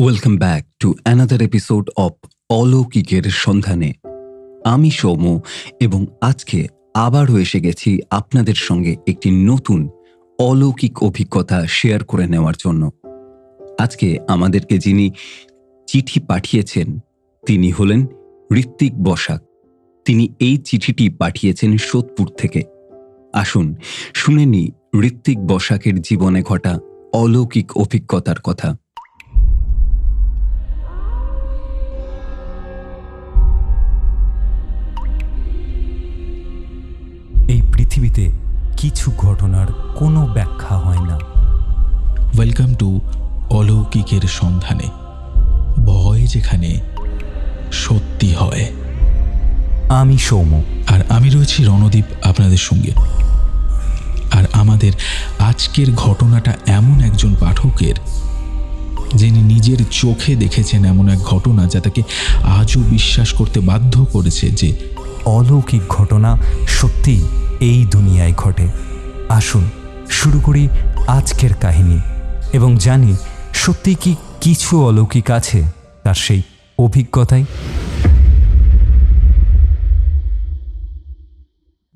Welcome back to another episode of অলৌকিকের সন্ধানে। আমি সৌম এবং আজকে আবারও এসে গেছি আপনাদের সঙ্গে একটি নতুন অলৌকিক অভিজ্ঞতা শেয়ার করে নেওয়ার জন্য। আজকে আমাদেরকে যিনি চিঠি পাঠিয়েছেন, তিনি হলেন ঋত্বিক বসাক। তিনি এই চিঠিটি পাঠিয়েছেন সোদপুর থেকে। আসুন, শুনে নি ঋত্বিক বসাকের জীবনে ঘটা অলৌকিক অভিজ্ঞতার কথা। পৃথিবীতে কিছু ঘটনার কোনো ব্যাখ্যা হয় না। ওয়েলকাম টু অলৌকিকের সন্ধানে। ভয় যেখানে সত্যি হয়। আমি সৌম আর আমি রয়েছি রণদীপ আপনাদের সঙ্গে। আর আমাদের আজকের ঘটনাটা এমন একজন পাঠকের যিনি নিজের চোখে দেখেছেন এমন এক ঘটনা যা তাকে আজও বিশ্বাস করতে বাধ্য করেছে যে অলৌকিক ঘটনা সত্যি এই দুনিয়ায় ঘটে। আসুন, শুরু করি আজকের কাহিনী এবং জানি সত্যি কি কিছু অলৌকিক আছে তার সেই অভিজ্ঞতায়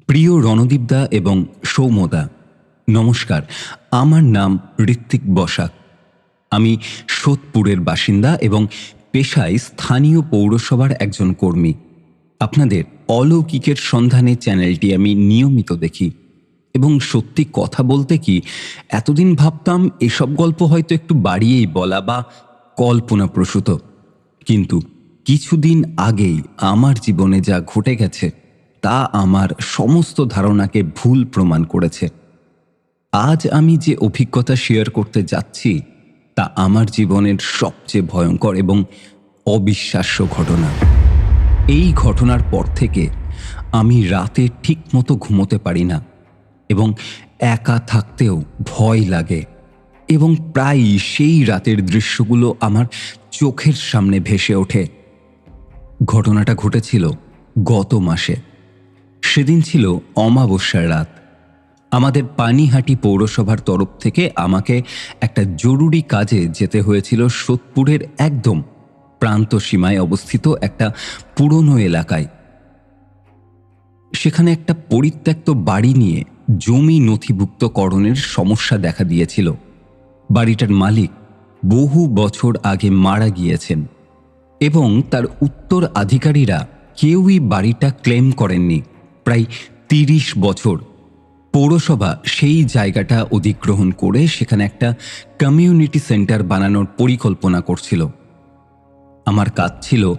প্রিয় রণদীপদা এবং সৌমদা নমস্কার। আমার নাম ঋত্বিক বসাক। আমি সোদপুরের বাসিন্দা এবং পেশায় স্থানীয় পৌরসভার একজন কর্মী। আপনাদের অলৌকিকের সন্ধানে চ্যানেলটি আমি নিয়মিত দেখি। এবং সত্যি কথা বলতে কি, এতদিন ভাবতাম এসব গল্প হয়তো একটু বাড়িয়েই বলা বা কল্পনাপ্রসূত। কিন্তু কিছুদিন আগেই আমার জীবনে যা ঘটে গেছে, তা আমার সমস্ত ধারণাকে ভুল প্রমাণ করেছে। আজ আমি যে অভিজ্ঞতা শেয়ার করতে যাচ্ছি, তা আমার জীবনের সবচেয়ে ভয়ঙ্কর এবং অবিশ্বাস্য ঘটনা। এই ঘটনার পর থেকে আমি রাতে ঠিকমতো ঘুমোতে পারি না এবং একা থাকতেও ভয় লাগে এবং প্রায়ই সেই রাতের দৃশ্যগুলো আমার চোখের সামনে ভেসে ওঠে। ঘটনাটা ঘটেছিল গত মাসে। সেদিন ছিল অমাবস্যার রাত। আমাদের পানিহাটি পৌরসভার তরফ থেকে আমাকে একটা জরুরি কাজে যেতে হয়েছিল সোদপুরের একদম প্রান্ত সীমায় অবস্থিত একটা পুরনো এলাকায়। সেখানে একটা পরিত্যক্ত বাড়ি নিয়ে জমি নথিভুক্তকরণের সমস্যা দেখা দিয়েছিল। বাড়িটার মালিক বহু বছর আগে মারা গিয়েছেন এবং তার উত্তর আধিকারীরা কেউই বাড়িটা ক্লেম করেননি। প্রায় তিরিশ বছর পৌরসভা সেই জায়গাটা অধিগ্রহণ করে সেখানে একটা কমিউনিটি সেন্টার বানানোর পরিকল্পনা করছিল। আমার কাজ ছিল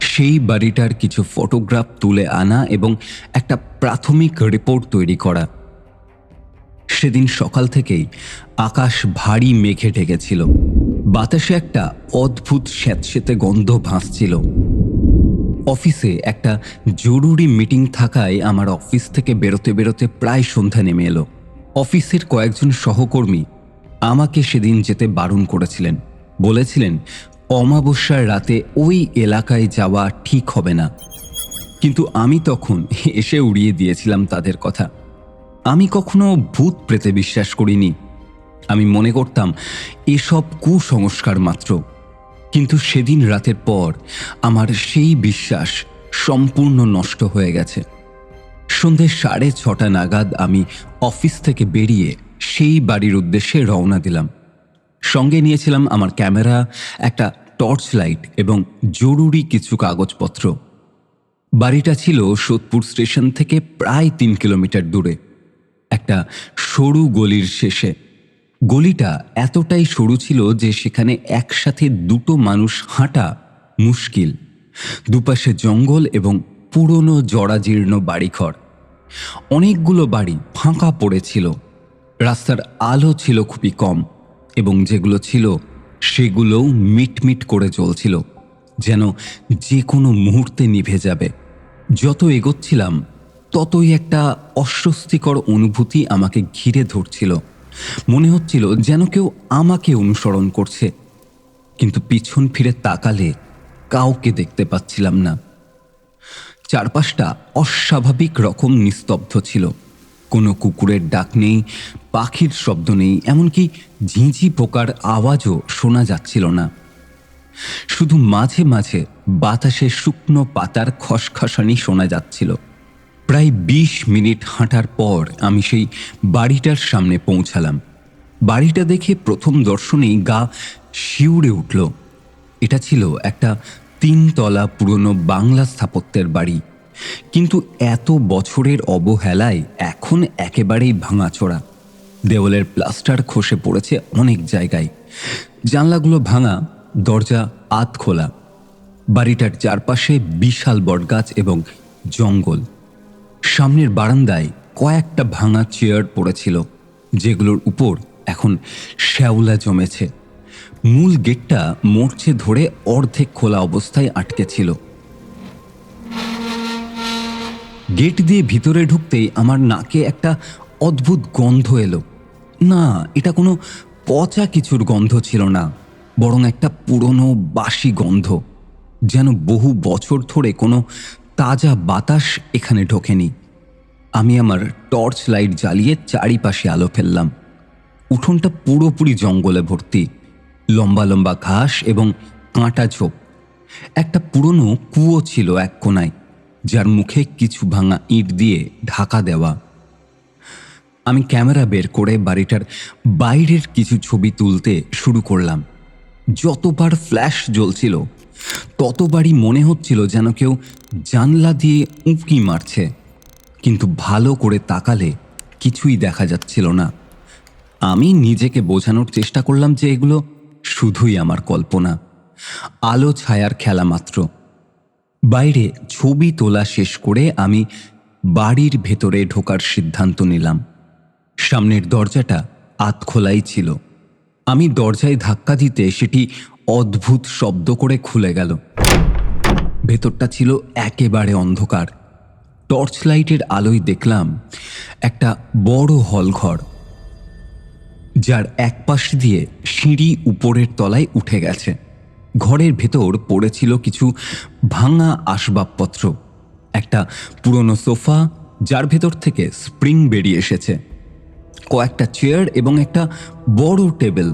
সেই বাড়িটার কিছু ফটোগ্রাফ তুলে আনা এবং একটা প্রাথমিক রিপোর্ট তৈরি করা। সেদিন সকাল থেকেই আকাশ ভারী মেঘে ঢেকেছিল। বাতাসে একটা অদ্ভুত স্যাঁতস্যাঁতে গন্ধ ভাসছিল। অফিসে একটা জরুরি মিটিং থাকায় আমার অফিস থেকে বেরোতে বেরোতে প্রায় সন্ধ্যা নেমে এলো। অফিসের কয়েকজন সহকর্মী আমাকে সেদিন যেতে বারণ করেছিলেন। বলেছিলেন অমাবস্যার রাতে ওই এলাকায় যাওয়া ঠিক হবে না। কিন্তু আমি তখন এসে উড়িয়ে দিয়েছিলাম তাদের কথা। আমি কখনো ভূত প্রেতে বিশ্বাস করিনি। আমি মনে করতাম, এসব কুসংস্কার মাত্র। কিন্তু সেদিন রাতের পর আমার সেই বিশ্বাস সম্পূর্ণ নষ্ট হয়ে গেছে। সন্ধে সাড়ে ছটা নাগাদ আমি অফিস থেকে বেরিয়ে সেই বাড়ির উদ্দেশ্যে রওনা দিলাম। সঙ্গে নিয়েছিলাম আমার ক্যামেরা, একটা টর্চ লাইট এবং জরুরি কিছু কাগজপত্র। বাড়িটা ছিল সোদপুর স্টেশন থেকে প্রায় তিন কিলোমিটার দূরে, একটা সরু গলির শেষে। গলিটা এতটাই সরু ছিল যে সেখানে একসাথে দুটো মানুষ হাঁটা মুশকিল। দুপাশে জঙ্গল এবং পুরনো জরাজীর্ণ বাড়িঘর। অনেকগুলো বাড়ি ফাঁকা পড়েছিল। রাস্তার আলো ছিল খুবই কম। এবং যেগুলো ছিল, সেগুলোও মিটমিট করে চলছিল, যেন যে কোনো মুহূর্তে নিভে যাবে। যত এগোচ্ছিলাম, ততই একটা অস্বস্তিকর অনুভূতি আমাকে ঘিরে ধরছিল। মনে হচ্ছিল যেন কেউ আমাকে অনুসরণ করছে, কিন্তু পিছন ফিরে তাকালে কাউকে দেখতে পাচ্ছিলাম না। চারপাশটা অস্বাভাবিক রকম নিস্তব্ধ ছিল। কোনো কুকুরের ডাক নেই পাখির শব্দ নেই, এমনকি ঝিঁঝি পোকার আওয়াজও শোনা যাচ্ছিল না। শুধু মাঝে মাঝে বাতাসে শুকনো পাতার খসখসানি শোনা যাচ্ছিল। প্রায় বিশ মিনিট হাঁটার পর আমি সেই বাড়িটার সামনে পৌঁছালাম। বাড়িটা দেখে প্রথম দর্শনেই গা শিউরে উঠল। এটা ছিল একটা তিনতলা পুরনো বাংলা স্থাপত্যের বাড়ি। কিন্তু এত বছরের অবহেলায় এখন একেবারেই ভাঙাচোরা। দেওয়ালের প্লাস্টার খসে পড়েছে অনেক জায়গায়। জানলাগুলো ভাঙা, দরজা আত খোলা। বাড়িটার চারপাশে বিশাল বটগাছ এবং জঙ্গল। সামনের বারান্দায় কয়েকটা ভাঙা চেয়ার পড়েছিল, যেগুলোর উপর এখন শ্যাওলা জমেছে। মূল গেটটা মোর্চে ধরে অর্ধেক খোলা অবস্থায় আটকে ছিল। গেট দিয়ে ভিতরে ঢুকতেই আমার নাকে একটা অদ্ভুত গন্ধ এলো। না, এটা কোনো পচা কিছুর গন্ধ ছিল না, বরং একটা পুরনো বাসি গন্ধ, যেন বহু বছর ধরে কোনো তাজা বাতাস এখানে ঢোকেনি। আমি আমার টর্চ লাইট জ্বালিয়ে চারিপাশে আলো ফেললাম। উঠোনটা পুরোপুরি জঙ্গলে ভর্তি, লম্বা লম্বা ঘাস এবং কাঁটা ঝোপ। একটা পুরনো কুয়ো ছিল এক কোনায়, যার মুখে কিছু ভাঙা ইট দিয়ে ঢাকা দেওয়া। আমি ক্যামেরা বের করে বাড়িটার বাইরের কিছু ছবি তুলতে শুরু করলাম। যতবার ফ্ল্যাশ জ্বলছিল, ততবারই মনে হচ্ছিল যেন কেউ জানলা দিয়ে উঁকি মারছে। কিন্তু ভালো করে তাকালে কিছুই দেখা যাচ্ছিল না। আমি নিজেকে বোঝানোর চেষ্টা করলাম যে এগুলো শুধুই আমার কল্পনা। আলো ছায়ার খেলা মাত্র। বাইরে ছবি তোলা শেষ করে আমি বাড়ির ভেতরে ঢোকার সিদ্ধান্ত নিলাম। সামনের দরজাটা আতখোলাই ছিল। আমি দরজায় ধাক্কা দিতে সেটি অদ্ভুত শব্দ করে খুলে গেল। ভেতরটা ছিল একেবারে অন্ধকার। টর্চ লাইটের আলোয় দেখলাম একটা বড় হল ঘর যার এক পাশ দিয়ে সিঁড়ি উপরের তলায় উঠে গেছে। ঘরের ভেতর পড়েছিল কিছু ভাঙা আসবাবপত্র, একটা পুরনো সোফা যার ভেতর থেকে স্প্রিং বেরিয়ে এসেছে। কয়েকটা চেয়ার এবং একটা বড় টেবিল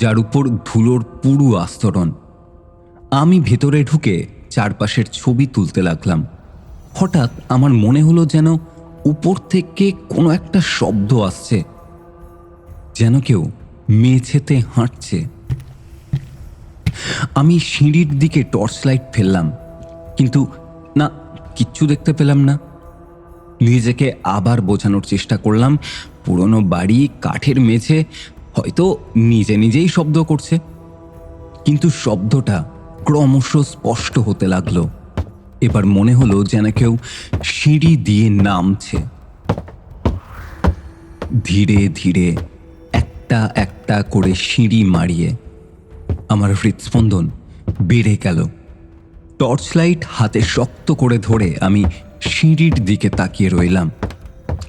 যার উপর ধুলোর পুরু আস্তরণ। আমি ভেতরে ঢুকে চারপাশের ছবি তুলতে লাগলাম। হঠাৎ আমার মনে হলো যেন উপর থেকে কোনো একটা শব্দ আসছে, যেন কেউ মেঝেতে হাঁটছে। আমি সিঁড়ির দিকে টর্চ লাইট ফেললাম, কিন্তু না, কিচ্ছু দেখতে পেলাম না। নিজেকে আবার বোঝানোর চেষ্টা করলাম পুরনো বাড়ি কাঠের মেঝে হয়তো নিজে নিজেই শব্দ করছে। কিন্তু শব্দটা ক্রমশ স্পষ্ট হতে লাগল। এবার মনে হলো যেন কেউ সিঁড়ি দিয়ে নামছে। ধীরে ধীরে একটা একটা করে সিঁড়ি মারিয়ে আমার হৃদস্পন্দন বেড়ে গেল। টর্চ লাইট হাতে শক্ত করে ধরে আমি সিঁড়ির দিকে তাকিয়ে রইলাম।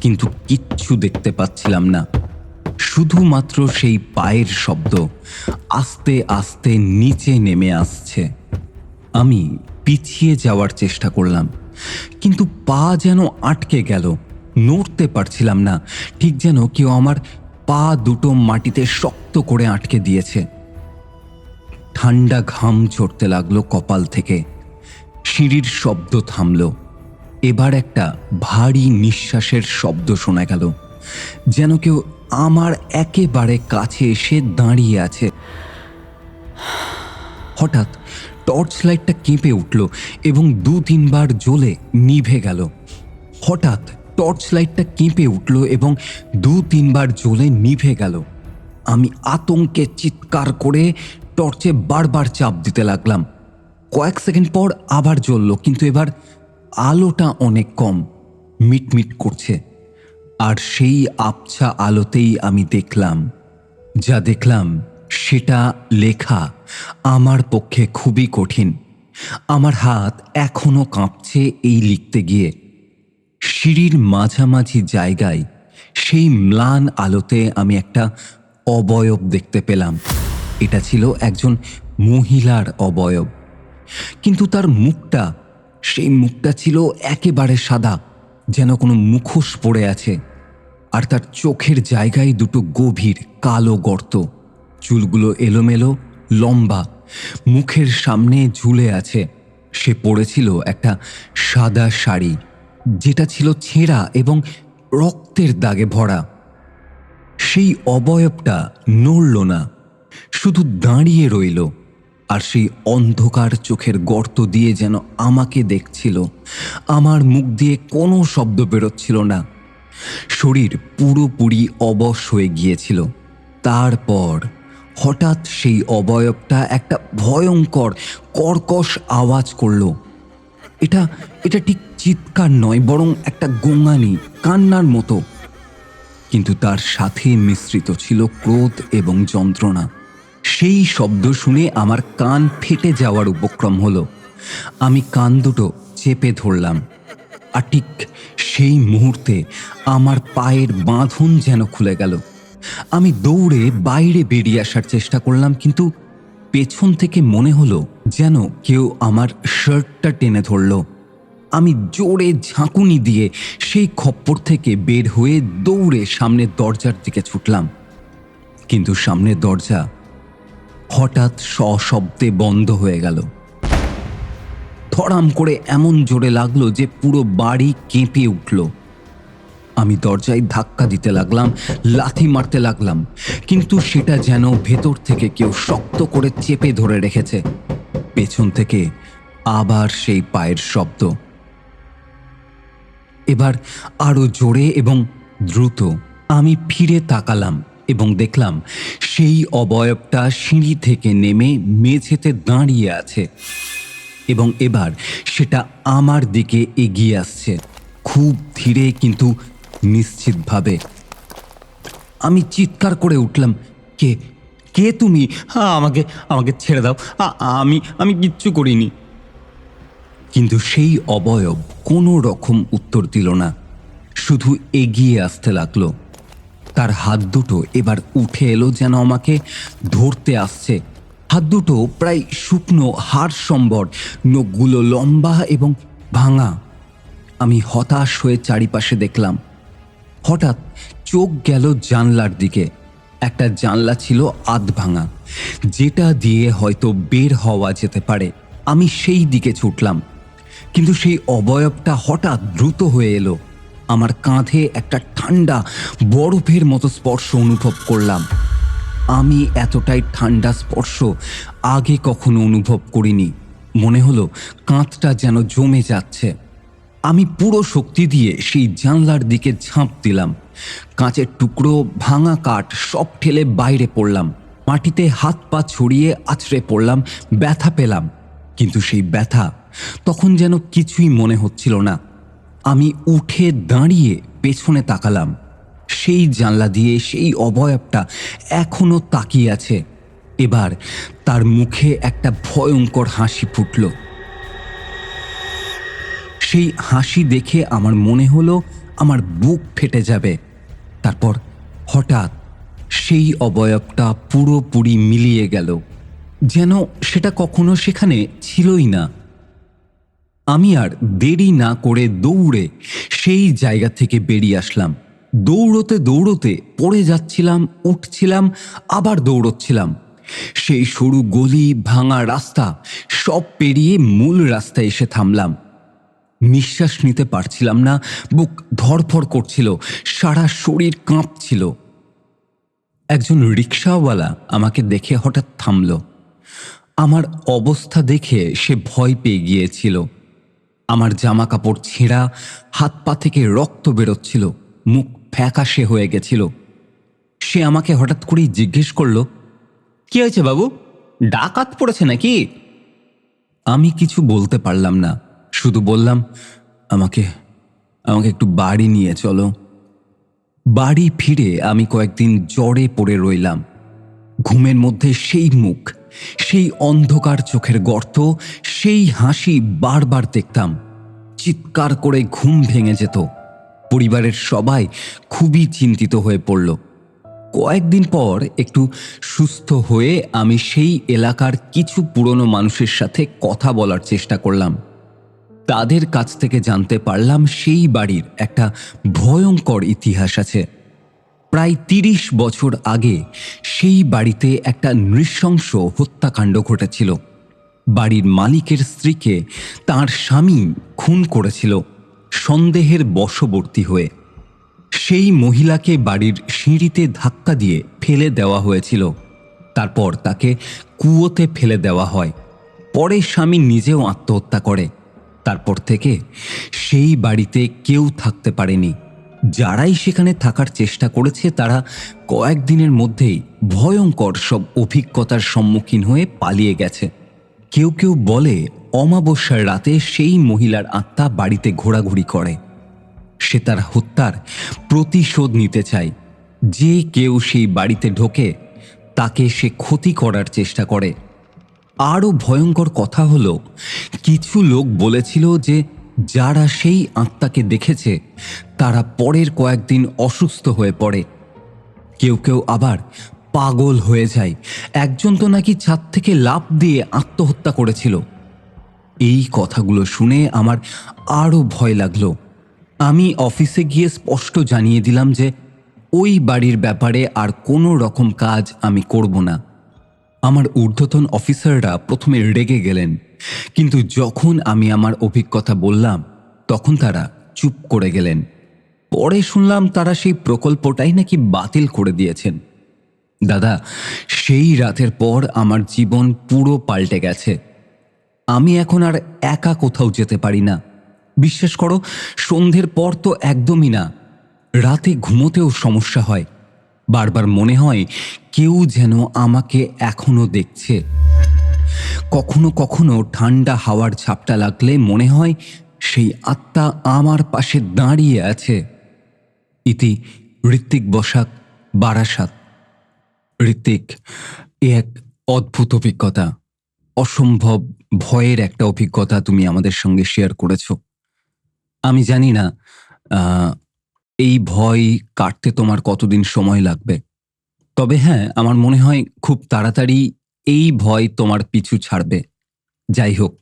কিন্তু কিচ্ছু দেখতে পাচ্ছিলাম না। শুধুমাত্র সেই পায়ের শব্দ আস্তে আস্তে নিচে নেমে আসছে। আমি পিছিয়ে যাওয়ার চেষ্টা করলাম, কিন্তু পা যেন আটকে গেল, নড়তে পারছিলাম না, ঠিক যেন কেউ আমার পা দুটো মাটিতে শক্ত করে আটকে দিয়েছে। ঠান্ডা ঘাম ঝরতে লাগল কপাল থেকে, সিঁড়ির শব্দ থামল। এবার একটা ভারী নিঃশ্বাসের শব্দ শোনা গেল, যেন কেউ আমার একেবারে কাছে এসে দাঁড়িয়ে আছে। হঠাৎ টর্চ লাইটটা কেঁপে উঠল এবং দু তিনবার জ্বলে নিভে গেল। হঠাৎ টর্চ লাইটটা কেঁপে উঠল এবং দু তিনবার জ্বলে নিভে গেল। আমি আতঙ্কে চিৎকার করে টর্চে বারবার চাপ দিতে লাগলাম। কয়েক সেকেন্ড পর আবার জ্বলল, কিন্তু এবার আলোটা অনেক কম, মিটমিট করছে। আর সেই আবছা আলোতেই আমি দেখলাম, যা দেখলাম সেটা লেখা আমার পক্ষে খুবই কঠিন। আমার হাত এখনও কাঁপছে এই লিখতে গিয়ে। সিঁড়ির মাঝামাঝি জায়গায় সেই ম্লান আলোতে আমি একটা অবয়ব দেখতে পেলাম। এটা ছিল একজন মহিলার অবয়ব। কিন্তু তার মুখটা সেই মুখটা ছিল একেবারে সাদা, যেন কোনো মুখোশ পড়ে আছে, আর তার চোখের জায়গায় দুটো গভীর কালো গর্ত। চুলগুলো এলোমেলো, লম্বা, মুখের সামনে ঝুলে আছে। সে পড়েছিল একটা সাদা শাড়ি, যেটা ছিল ছেঁড়া এবং রক্তের দাগে ভরা। সেই অবয়বটা নড়ল না, শুধু দাঁড়িয়ে রইল। আর সেই অন্ধকার চোখের গর্ত দিয়ে যেন আমাকে দেখছিল। আমার মুখ দিয়ে কোনো শব্দ বেরোচ্ছিল না। শরীর পুরোপুরি অবশ হয়ে গিয়েছিল। তারপর হঠাৎ সেই অবয়বটা একটা ভয়ঙ্কর, কর্কশ আওয়াজ করল। এটা এটা ঠিক চিৎকার নয়, বরং একটা গোঙানি, কান্নার মতো। কিন্তু তার সাথে মিশ্রিত ছিল ক্রোধ এবং যন্ত্রণা। সেই শব্দ শুনে আমার কান ফেটে যাওয়ার উপক্রম হলো। আমি কান দুটো চেপে ধরলাম। আর ঠিক সেই মুহূর্তে আমার পায়ের বাঁধন যেন খুলে গেল। আমি দৌড়ে বাইরে বেরিয়ে আসার চেষ্টা করলাম, কিন্তু পেছন থেকে মনে হলো যেন কেউ আমার শার্টটা টেনে ধরলো। আমি জোরে ঝাঁকুনি দিয়ে সেই খপ্পর থেকে বের হয়ে দৌড়ে সামনের দরজার দিকে ছুটলাম। কিন্তু সামনের দরজা হঠাৎ সশব্দে বন্ধ হয়ে গেল। ধরাম করে এমন জোরে লাগল যে পুরো বাড়ি কেঁপে উঠল। আমি দরজায় ধাক্কা দিতে লাগলাম, লাথি মারতে লাগলাম, কিন্তু সেটা যেন ভেতর থেকে কেউ শক্ত করে চেপে ধরে রেখেছে। পেছন থেকে আবার সেই পায়ের শব্দ। এবার আরও জোরে এবং দ্রুত আমি ফিরে তাকালাম। এবং দেখলাম সেই অবয়বটা সিঁড়ি থেকে নেমে মেঝেতে দাঁড়িয়ে আছে এবং এবার সেটা আমার দিকে এগিয়ে আসছে, খুব ধীরে কিন্তু নিশ্চিতভাবে। আমি চিৎকার করে উঠলাম, কে কে তুমি? আমাকে আমাকে ছেড়ে দাও। আমি আমি কিচ্ছু করিনি। কিন্তু সেই অবয়ব কোনো রকম উত্তর দিল না, শুধু এগিয়ে আসতে লাগল। তার হাত দুটো এবার উঠে এলো যেন আমাকে ধরতে আসছে। হাত দুটো প্রায় শুকনো, হাড় সম্বর, নখগুলো লম্বা এবং ভাঙা। আমি হতাশ হয়ে চারিপাশে দেখলাম। হঠাৎ চোখ গেল জানলার দিকে। একটা জানলা ছিল আধ ভাঙা। যেটা দিয়ে হয়তো বের হওয়া যেতে পারে। আমি সেই দিকে ছুটলাম। কিন্তু সেই অবয়বটা হঠাৎ দ্রুত হয়ে এলো। আমার কাঁধে একটা ঠান্ডা বরফের মতো স্পর্শ অনুভব করলাম। আমি এতটাই ঠান্ডা স্পর্শ আগে কখনো অনুভব করিনি। মনে হলো কাঁধটা যেন জমে যাচ্ছে। আমি পুরো শক্তি দিয়ে সেই জানলার দিকে ঝাঁপ দিলাম। কাঁচের টুকরো, ভাঙা কাঠ সব ঠেলে বাইরে পড়লাম। মাটিতে হাত পা ছড়িয়ে আছড়ে পড়লাম, ব্যথা পেলাম। কিন্তু সেই ব্যথা তখন যেন কিছুই মনে হচ্ছিল না। আমি উঠে দাঁড়িয়ে পেছনে তাকালাম। সেই জানলা দিয়ে সেই অবয়বটা এখনও তাকিয়ে আছে। এবার তার মুখে একটা ভয়ঙ্কর হাসি ফুটল। সেই হাসি দেখে আমার মনে হলো আমার বুক ফেটে যাবে। তারপর হঠাৎ সেই অবয়বটা পুরোপুরি মিলিয়ে গেল। যেন সেটা কখনো সেখানে ছিলই না। আমি আর দেরি না করে দৌড়ে সেই জায়গা থেকে বেরিয়ে আসলাম। দৌড়তে দৌড়তে পড়ে যাচ্ছিলাম, উঠছিলাম, আবার দৌড়চ্ছিলাম। সেই সরু গলি, ভাঙা রাস্তা, সব পেরিয়ে মূল রাস্তায় এসে থামলাম। নিঃশ্বাস নিতে পারছিলাম না, বুক ধরফর করছিল, সারা শরীর কাঁপছিল। একজন রিক্সাওয়ালা আমাকে দেখে হঠাৎ থামল। আমার অবস্থা দেখে সে ভয় পেয়ে গিয়েছিল। আমার জামা কাপড় ছেঁড়া, হাত পা থেকে রক্ত বেরোচ্ছিল, মুখ ফ্যাকাশে হয়ে গেছিল। সে আমাকে হঠাৎ করেই জিজ্ঞেস করল, কি হয়েছে বাবু? ডাকাত পড়েছে নাকি? আমি কিছু বলতে পারলাম না, শুধু বললাম, আমাকে আমাকে একটু বাড়ি নিয়ে চলো। বাড়ি ফিরে আমি কয়েকদিন জ্বরে পড়ে রইলাম। ঘুমের মধ্যে সেই মুখ সেই অন্ধকার চোখের গর্ত, সেই হাসি বারবার দেখতাম। চিৎকার করে ঘুম ভেঙে যেত। পরিবারের সবাই খুবই চিন্তিত হয়ে পড়ল। কয়েকদিন পর একটু সুস্থ হয়ে আমি সেই এলাকার কিছু পুরনো মানুষের সাথে কথা বলার চেষ্টা করলাম। তাদের কাছ থেকে জানতে পারলাম সেই বাড়ির একটা ভয়ঙ্কর ইতিহাস আছে। প্রায় তিরিশ বছর আগে সেই বাড়িতে একটা নৃশংস হত্যাকাণ্ড ঘটেছিল। বাড়ির মালিকের স্ত্রীকে তার স্বামী খুন করেছিল সন্দেহের বশবর্তী হয়ে। সেই মহিলাকে বাড়ির সিঁড়িতে ধাক্কা দিয়ে ফেলে দেওয়া হয়েছিল। তারপর তাকে কুয়োতে ফেলে দেওয়া হয়। পরে স্বামী নিজেও আত্মহত্যা করে। তারপর থেকে সেই বাড়িতে কেউ থাকতে পারেনি। যারাই সেখানে থাকার চেষ্টা করেছে, তারা কয়েকদিনের মধ্যেই ভয়ঙ্কর সব অভিজ্ঞতার সম্মুখীন হয়ে পালিয়ে গেছে। কেউ কেউ বলে, অমাবস্যার রাতে সেই মহিলার আত্মা বাড়িতে ঘোরাঘুরি করে। সে তার হত্যার প্রতিশোধ নিতে চায়। যে কেউ সেই বাড়িতে ঢোকে, তাকে সে ক্ষতি করার চেষ্টা করে। আরও ভয়ঙ্কর কথা হলো, কিছু লোক বলেছিল যে, যারা সেই আত্মাকে দেখেছে তারা পরের কয়েকদিন অসুস্থ হয়ে পড়ে। কেউ কেউ আবার পাগল হয়ে যায়। একজন তো নাকি ছাদ থেকে লাফ দিয়ে আত্মহত্যা করেছিল। এই কথাগুলো শুনে আমার আরও ভয় লাগল। আমি অফিসে গিয়ে স্পষ্ট জানিয়ে দিলাম যে, ওই বাড়ির ব্যাপারে আর কোনো রকম কাজ আমি করব না। আমার ঊর্ধ্বতন অফিসাররা প্রথমে রেগে গেলেন। কিন্তু যখন আমি আমার অভিজ্ঞতা বললাম, তখন তারা চুপ করে গেলেন। পরে শুনলাম তারা সেই প্রকল্পটাই নাকি বাতিল করে দিয়েছেন। দাদা, সেই রাতের পর আমার জীবন পুরো পাল্টে গেছে। আমি এখন আর একা কোথাও যেতে পারি না। বিশ্বাস করো, সন্ধ্যের পর তো একদমই না। রাতে ঘুমোতেও সমস্যা হয়। বারবার মনে হয় কেউ যেন আমাকে এখনও দেখছে। কখনো কখনো ঠান্ডা হাওয়ার ঝাপটা লাগলে মনে হয় সেই আত্মা আমার পাশে দাঁড়িয়ে আছে। ইতি ঋত্বিক বসাক বারাসাত। ঋত্বিক, এ এক অদ্ভুত অভিজ্ঞতা। অসম্ভব ভয়ের একটা অভিজ্ঞতা তুমি আমাদের সঙ্গে শেয়ার করেছ। আমি জানি না এই ভয় কাটতে তোমার কতদিন সময় লাগবে। তবে হ্যাঁ আমার মনে হয় খুব তাড়াতাড়ি এই ভয় তোমার পিছু ছাড়বে। যাই হোক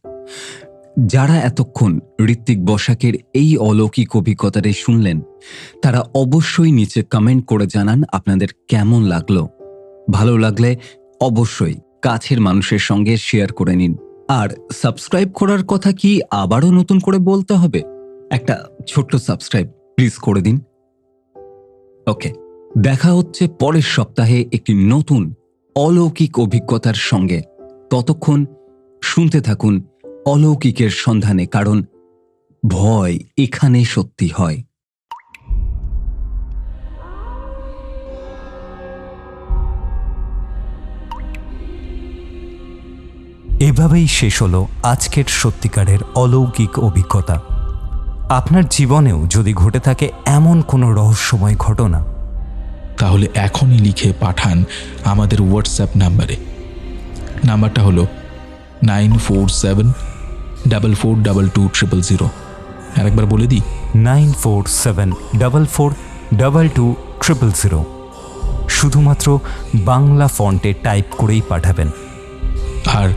যারা এতক্ষণ ঋত্বিক বসাকের এই অলৌকিক অভিজ্ঞতাটি শুনলেন, তারা অবশ্যই নিচে কমেন্ট করে জানান আপনাদের কেমন লাগল। ভালো লাগলে অবশ্যই কাছের মানুষের সঙ্গে শেয়ার করে নিন। আর সাবস্ক্রাইব করার কথা কি আবারও নতুন করে বলতে হবে? একটা ছোট্ট সাবস্ক্রাইব প্লিজ করে দিন। ওকে দেখা হচ্ছে পরের সপ্তাহে একটি নতুন অলৌকিক অভিজ্ঞতার সঙ্গে। ততক্ষণ শুনতে থাকুন অলৌকিকের সন্ধানে, কারণ ভয় এখানে সত্যি হয়। এভাবেই শেষ হলো আজকের সত্যিকারের অলৌকিক অভিজ্ঞতা। আপনার জীবনেও যদি ঘটে থাকে এমন কোনো রহস্যময় ঘটনা, তাহলে এখনই লিখে পাঠান আমাদের হোয়াটসঅ্যাপ নাম্বারে। নাম্বারটা হলো nine four seven double four double two triple zero আরেকবার বলে দিই। Nine four seven double four double two triple zero শুধুমাত্র বাংলা ফন্টে টাইপ করেই পাঠাবেন। আর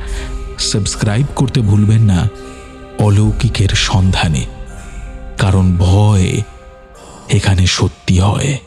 সাবস্ক্রাইব করতে ভুলবেন না অলৌকিকের সন্ধানে। কারণ ভয় এখানে সত্যি হয়।